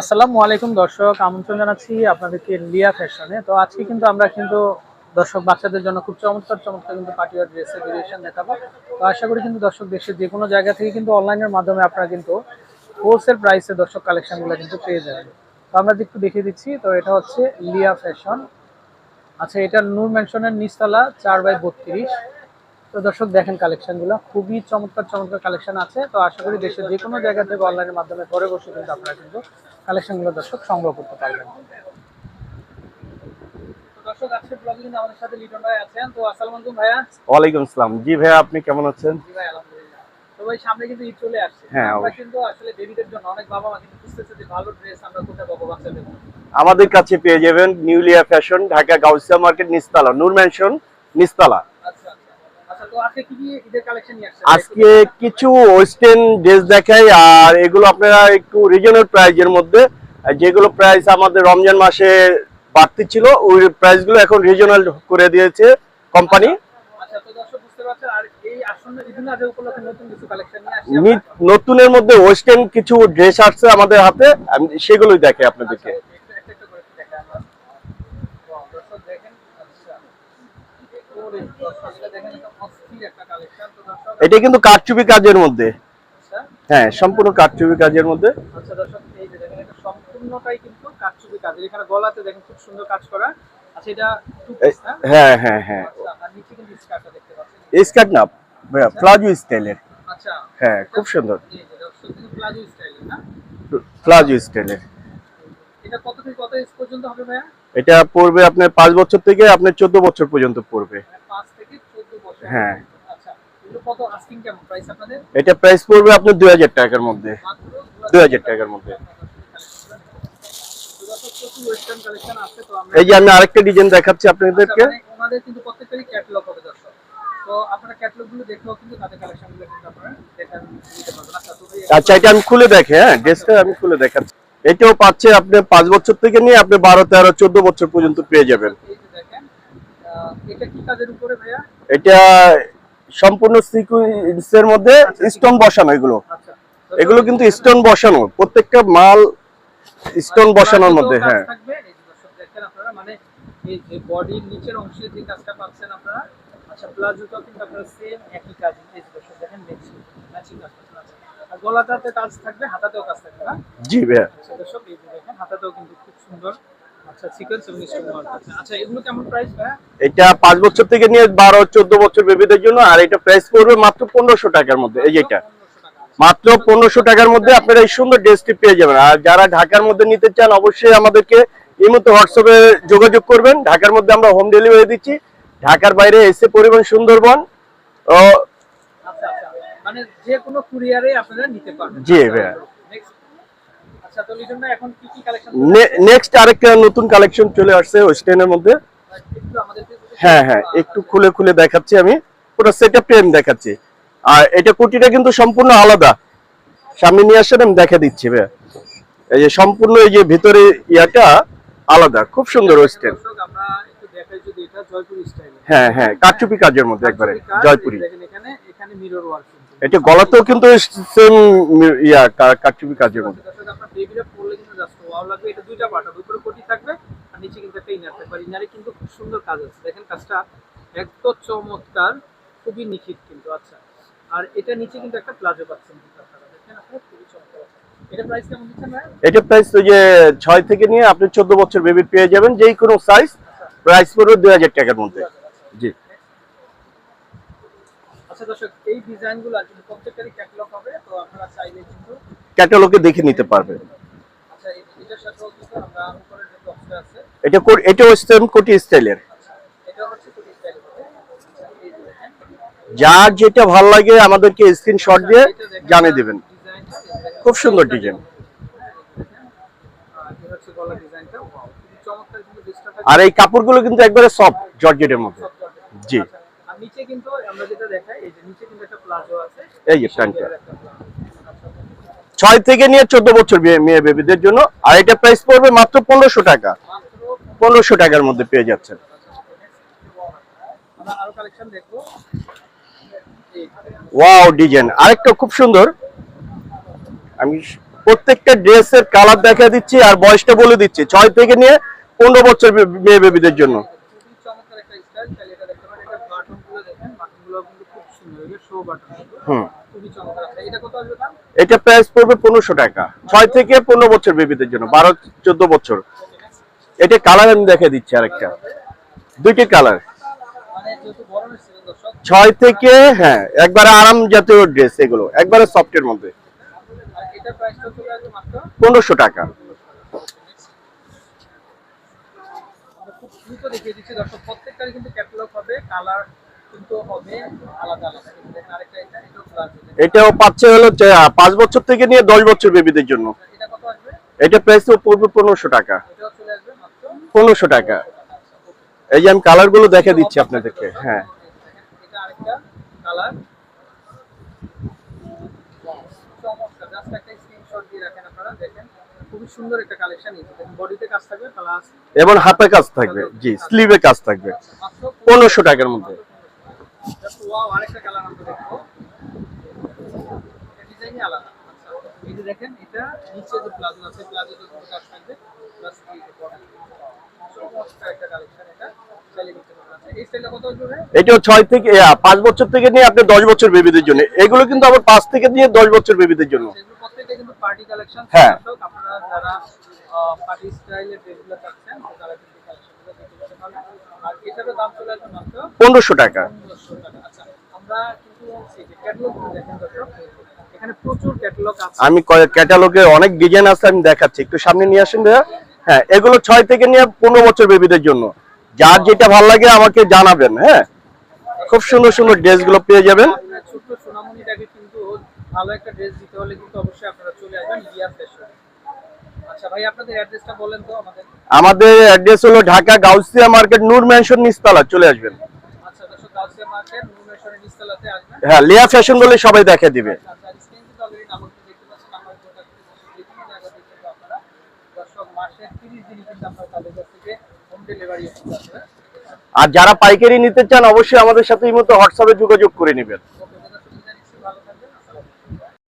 আসসালামু আলাইকুম দর্শক, আমন্ত্রণ জানাচ্ছি আপনাদেরকে লিয়া ফ্যাশনে। তো আজকে কিন্তু আমরা কিন্তু দর্শক বাচ্চাদের জন্য খুব চমৎকার চমৎকার কিন্তু পার্টিওয়ার ড্রেসের ভেরিয়েশন দেখাবো। তো আশা করি কিন্তু দর্শক দেশের যে কোনো জায়গা থেকে কিন্তু অনলাইনের মাধ্যমে আপনারা কিন্তু হোলসেল প্রাইসে দর্শক কালেকশনগুলো কিন্তু পেয়ে যাবেন। তো আমরা একটু দেখিয়ে দিচ্ছি, তো এটা হচ্ছে লিয়া ফ্যাশন। আচ্ছা এটা নূর ম্যানশনের নিচতলা, চার বাই বত্রিশ। তো দর্শক দেখেন কালেকশনগুলো খুবই চমৎকার চমৎকার কালেকশন আছে। তো আশা করি দেশের যে কোনো জায়গা থেকে অনলাইনের মাধ্যমে ঘরে বসে কিন্তু আপনারা কিন্তু কালেকশনগুলো দর্শক সংগ্রহ করতে পারবেন। ওয়ালাইকুম আসসালাম। জি ভাইয়া আপনি কেমন আছেন? সামনে কিন্তু ঈদ চলে আসছে। হ্যাঁ, আমরা কিন্তু আসলে বেবিদের জন্য অনেক বাবা মা কিন্তু খুঁজতেছে যে ভালো ড্রেস আমরা কোথায় পাবো বাচ্চাদের আমাদের কাছে পেয়ে যাবেন নিউলিয়া ফ্যাশন ঢাকা গাউসিয়া মার্কেট নিস্তালা নূর ম্যানশন নিস্তালা আচ্ছা আচ্ছা আচ্ছা তো আজকে কিছু ওয়েস্টার্ন ড্রেস দেখাই আর এগুলো আপনারা একটু রিজনাল প্রাইজের মধ্যে যেগুলো প্রাইস আমাদের রমজান মাসে বাড়তি ছিল ওই প্রাইসগুলো এখন রিজনাল করে দিয়েছে কোম্পানি আচ্ছা আমরা। নতুনের মধ্যে ওয়েস্টার্ন কিছু ড্রেস আসছে আমাদের হাতে সেগুলোই দেখে আপনাদেরকে আচ্ছা, একটু একটা একটা করে একটু দেখাই আমরা। Wow, দর্শক দেখেন, আচ্ছা। ওরে, দর্শক, এটা দেখেন, এটা অস্থির একটা collection। তো দর্শক, এটা কিন্তু কারচুপি কাজের মধ্যে আচ্ছা, হ্যাঁ সম্পূর্ণ কারচুপি কাজের মধ্যে আচ্ছা, দর্শক, এই যে দেখেন, এটা সম্পূর্ণটাই কিন্তু কারচুপি কাজ। এখানে গলাতে দেখেন খুব সুন্দর কাজ করা। আচ্ছা, এটা? হ্যাঁ হ্যাঁ হ্যাঁ আর নিচে কিন্তু স্কার্টটা দেখতে পাচ্ছেন। স্কার্ট না ভাইয়া প্লাজো স্টাইলের আচ্ছা, হ্যাঁ খুব সুন্দর এই যে প্লাজো style, না? প্লাজো স্টাইলের এটা কত থেকে কত পর্যন্ত হবে ভাইয়া? এটা পড়বে আপনার পাঁচ বছর থেকে আপনার চোদ্দ বছর পর্যন্ত পড়বে। হ্যাঁ। আচ্ছা? এটা প্রাইস পড়বে আপনার দুই হাজার টাকার মধ্যে। দুই হাজার টাকার মধ্যে। এই যে আমি আরেকটা ডিজাইন দেখাচ্ছি আপনাদেরকে। আচ্ছা, মানে আচ্ছা আচ্ছা এটা আমি খুলে দেখে হ্যাঁ ড্রেসটা আমি খুলে দেখাচ্ছি। এটাও পাচ্ছে আপনি পাঁচ বছর থেকে নিয়ে আপনি বারো তেরো চোদ্দ বছর পর্যন্ত পেয়ে যাবেন। এটা সম্পূর্ণ সিকুয়েন্সের মধ্যে স্টোন বসানো এগুলো। আচ্ছা এগুলো কিন্তু স্টোন বসানো প্রত্যেকটা মাল স্টোন বসানোর মধ্যে হ্যাঁ। মানে এই বডির নিচের অংশে যে কাজটা পাচ্ছেন আপনারা আচ্ছা প্লাজোটাও কিন্তু আপনারা সেম একই কাজ দেখেন ম্যাচিং কাজ গলাটাতে কাজ থাকবে হাতাতেও কাজ থাকবে না জি ভাইয়া। আচ্ছা দর্শক এই যে দেখেন হাতাতেও কিন্তু খুব সুন্দর আচ্ছা সিকোয়েন্স এবং স্টোন ওয়ার্ক আছে। আচ্ছা এগুলো কেমন প্রাইস ভাই এটা বছর থেকে নিয়ে বারো চোদ্দ বছর বেবিদের জন্য আর এটা প্রাইস পড়বে মাত্র টাকার মধ্যে এই যেটা মাত্র পনেরোশো টাকার মধ্যে আপনারা এই সুন্দর ড্রেসটি পেয়ে যাবেন। আর যারা ঢাকার মধ্যে নিতে চান অবশ্যই আমাদেরকে এই মতো হোয়াটসঅ্যাপে যোগাযোগ করবেন। ঢাকার মধ্যে আমরা হোম ডেলিভারি দিচ্ছি। ঢাকার বাইরে এসে পরিবহন সুন্দরবন মানে যে কোনো কুরিয়ারে আপনারা নিতে পারবেন। জি ভাইয়া। আচ্ছা তো লিটন এখন কি কি কালেকশন নেক্সট আরেকটা নতুন কালেকশন চলে আসছে ওয়েস্টার্নের মধ্যে। হ্যাঁ হ্যাঁ একটু খুলে খুলে দেখাচ্ছি আমি। পুরো সেটআপ প্রেম দেখাচ্ছি। আর এটা কুটিটা কিন্তু সম্পূর্ণ আলাদা। সামনে নিয়ে আসেন আমি দেখা দিচ্ছি ভাইয়া। এই যে সম্পূর্ণ এই যে ভিতরে ইয়াটা আলাদা খুব সুন্দর ওয়েস্টার্ন হ্যাঁ হ্যাঁ কাঠচুপি কাজের মধ্যে একবারে জয়পুরি। এখানে এখানে মিরর ওয়ার্ক এটা গলাতেও কিন্তু সেম ইয়া কা- কাঠচুপি কাজের মধ্যে। কিন্তু জাস্ট ওয়াও লাগবে। এটা দুইটা পার্ট হবে। কোটি থাকবে আর নিচে কিন্তু একটা ইনার থাকবে। ইনারে কিন্তু খুব সুন্দর কাজ আছে। দেখেন কাজটা একদম চমৎকার খুবই নিখুঁত কিন্তু। আচ্ছা আর এটা নিচে কিন্তু একটা প্লাজো পাচ্ছেন। এটা প্রাইস কেমন এটা প্রাইস ওই যে ছয় থেকে নিয়ে আপনি চোদ্দ বছর বেবির পেয়ে যাবেন। যেই কোনো সাইজ প্রাইস পড়বে দুই হাজার টাকার মধ্যে। জি। আচ্ছা দর্শক এই ডিজাইনগুলো কিন্তু প্রত্যেকটারই ক্যাটালগ হবে তো আপনারা চাইলে কিন্তু ক্যাটালগে দেখে নিতে পারবেন। আচ্ছা এটার সাথেও কিন্তু আমরা উপরে যে বক্সটা আছে এটা এটা ওয়েস্টার্ন কোটি স্টাইলের। এটা হচ্ছে কোটি স্টাইল হবে আচ্ছা, যার যেটা ভালো লাগে আমাদেরকে স্ক্রিনশট দিয়ে জানিয়ে দেবেন। খুব সুন্দর ডিজাইন। আর এই আর কাপড়গুলো কিন্তু একবারে সফট জর্জেটের মধ্যে। জি। নিচে কিন্তু আমরা যেটা দেখাই এই যে নিচে কিন্তু একটা প্লাজো আছে। এই যে প্যান্টটা। ছয় থেকে নিয়ে চোদ্দ বছর মেয়ে- বেবিদের জন্য আর এটা প্রাইস পড়বে মাত্র পনেরোশো টাকা। পনেরোশো টাকার মধ্যে পেয়ে যাচ্ছেন। ওয়াও ডিজাইন আরেকটা খুব সুন্দর। আমি প্রত্যেকটা ড্রেসের কালার দেখা দিচ্ছি আর বয়সটা বলে দিচ্ছি। ছয় থেকে নিয়ে পনেরো বছর মেয়ে বেবিদের জন্য খুবই চমৎকার একটা স্টাইল চাইলে এটা দেখতে পারেন এটা বাটনগুলো দেখেন বাটনগুলো কিন্তু খুব সুন্দর এই শো বাটন হুম। আচ্ছা, এটা প্রাইস পড়বে পনেরোশো টাকা। ছয় থেকে পনেরো বছর বেবিদের জন্য বারো চোদ্দ বছর। এটা কালার আমি দেখে দিচ্ছি আরেকটা। দুইটি কালার মানে দর্শক ছয় থেকে হ্যাঁ একবারে আরাম জাতীয় ড্রেস এগুলো একবারে সফটের মধ্যে। পনেরোশো টাকা। দর্শক প্রত্যেকটারই কিন্তু ক্যাটালগ হবে কালার এটাও পাচ্ছে হলো পাঁচ বছর থেকে নিয়ে দশ বছর বেবিদের জন্য। এটা প্রাইস পনেরোশো টাকা। পনেরোশো টাকা। এই যে আমি কালারগুলো দেখে দিচ্ছি আপনাদেরকে হ্যাঁ। এবং হাতে কাজ থাকবে, জি স্লিভে কাজ থাকবে। পনেরোশো টাকার মধ্যে। জাস্ট ওয়াও আরেকটা কালার আমরা দেখব। এটা ডিজাইনই আলাদা। আচ্ছা এই যে দেখেন এটা নিচে যে প্লাজো আছে প্লাজোতে দুটো কাজ থাকবে প্লাস এই যে বডি চমৎকার একটা কালেকশন এটা চাইলে নিতে পারেন আচ্ছা ছয় থেকে পাঁচ বছর থেকে নিয়ে আপনি দশ বছর বেবিদের জন্য। এগুলো কিন্তু আবার পাঁচ থেকে নিয়ে দশ বছর বেবিদের জন্য। কালেকশন হ্যাঁ। আপনারা যারা পার্টি স্টাইলের ড্রেসগুলো চাচ্ছেন তারা কিন্তু পনেরোশো টাকা। আমি ক্যাটালগে অনেক ডিজাইন আছে, আমি দেখাচ্ছি। একটু সামনে নিয়ে আসেন ভাইয়া। হ্যাঁ এগুলো ছয় থেকে নিয়ে পনেরো বছর বেবিদের জন্য। যার যেটা ভালো লাগে আমাকে জানাবেন হ্যাঁ? খুব সুন্দর সুন্দর ড্রেসগুলো পেয়ে যাবেন। ভালো একটা ড্রেস দিতে হলে কিন্তু অবশ্যই আপনারা চলে আসবেন আমাদের। আমাদের অ্যাড্রেস হলো ঢাকা গাউসিয়া মার্কেট নূর ম্যানশন নিস্তালা চলে আসবেন। আচ্ছা হ্যাঁ লিয়া ফ্যাশন বলে সবাই দেখে দিবে। আচ্ছা স্ক্রিন কিন্তু অলরেডি নাম্বার দেখতে পাচ্ছেন। নাম্বার কন্ট্যাক্ট করে যে কোনো জায়গা থেকে কিন্তু আপনারা। দর্শক মাসে 30 দিন কিন্তু আপনারা তাদের কাছ থেকে হোম ডেলিভারি করতে পারবেন আর যারা পাইকারি নিতে চান অবশ্যই আমাদের সাথে এই মতো হোয়াটসঅ্যাপে যোগাযোগ করে নেবেন।